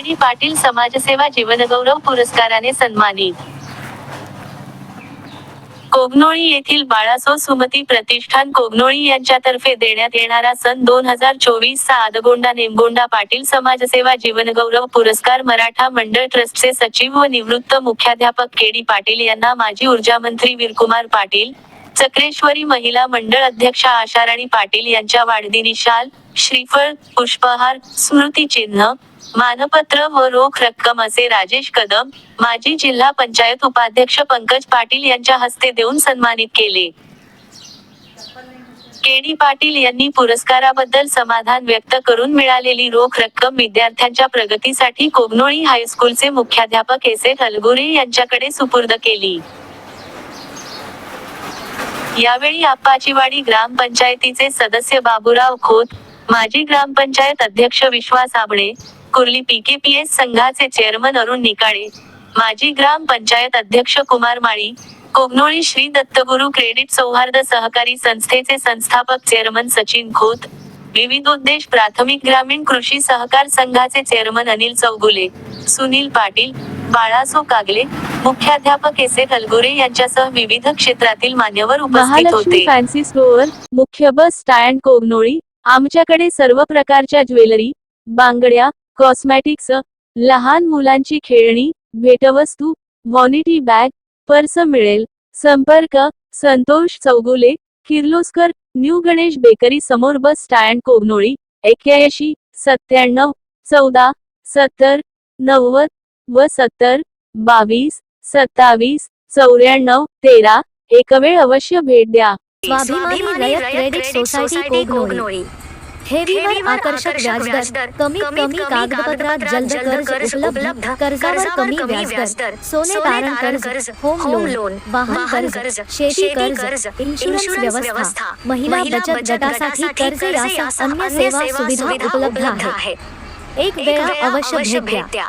KD Patil समाजसेवा जीवनगौरव पुरस्काराने सन्मानित. कोगनोळी येथील बाळासो सुमती प्रतिष्ठान कोगनोळी यांच्यातर्फे देण्यात येणारा सन दोन हजार चोवीस चा आदगोंडा नेमगोंडा पाटील समाजसेवा जीवनगौरव पुरस्कार मराठा मंडळ ट्रस्टचे सचिव व निवृत्त मुख्याध्यापक केडी पाटील यांना माजी ऊर्जामंत्री वीरकुमार पाटील चक्रेश्वरी महिला मंडळ अध्यक्षा आशाराणी पाटील यांच्या वाढदिनी शाल श्रीफळ पुष्पहार स्मृती चिन्ह मानपत्र व रोख रक्कम असे राजेश कदम माजी जिल्हा पंचायत उपाध्यक्ष पंकज पाटील यांच्या हस्ते देऊन सन्मानित केले. केडी पाटील यांनी पुरस्काराबद्दल समाधान व्यक्त करून मिळालेली रोख रक्कम विद्यार्थ्यांच्या प्रगतीसाठी कोगनोळी हायस्कूलचे मुख्याध्यापक एस ए हलगुरे यांच्याकडे सुपूर्द केली. यावेळी आप्पाचीवाडी ग्रामपंचायतीचे सदस्य बाबूराव खोत माजी ग्रामपंचायत अध्यक्ष विश्वास आबळे कुर्ली पीकेपीएस संघाचे चेअरमन अरुण निकाळे माजी ग्रामपंचायत अध्यक्ष कुमार माळी कोगनोळी श्री दत्तगुरु क्रेडिट सौहार्द सहकारी संस्थेचे संस्थापक चेअरमन सचिन खोत विविध उद्देश प्राथमिक ग्रामीण कृषी सहकार संघाचे चेअरमन अनिल चौगुले सुनील पाटील बाळासो कागले मुख्याध्यापक एस ए हलगुरे यांच्यासह विविध क्षेत्रातील मान्यवर उपस्थित महालक्ष्मी होते. फॅन्सी स्टोअर मुख्य बस स्टँड कोगनोळी आमच्याकडे सर्व प्रकारच्या ज्वेलरी बांगड्या कॉस्मॅटिक्स लहान मुलांची खेळणी भेटवस्तू व्हॉनिटी बॅग पर्स मिळेल. संपर्क संतोष चौगुले किर्लोस्कर न्यू गणेश बेकरी समोर बस स्टँड कोगनोळी एक्क्याऐंशी सत्त्याण्णव चौदा सत्तर नव्वद व सत्तर बावीस सत्तावीस चौऱ्याण्णव तेरा एक वेळ अवश्य भेट द्या. स्वाभिमानी रयत क्रेडिट सोसायटी कोगनोळी ठेवीवर आकर्षक व्याजदर कमीत कमी कागदपत्रात जलद कर्ज उपलब्ध कर्जावर कमी व्याजदर सोने तारण कर्ज होम लोन वाहन कर्ज शेती कर्ज इन्शुरन्स व्यवस्था महिला बचत गटासाठी कर्ज यासह अन्य सेवा सुविधा उपलब्ध आहे एक वेळा अवश्य भेट द्या.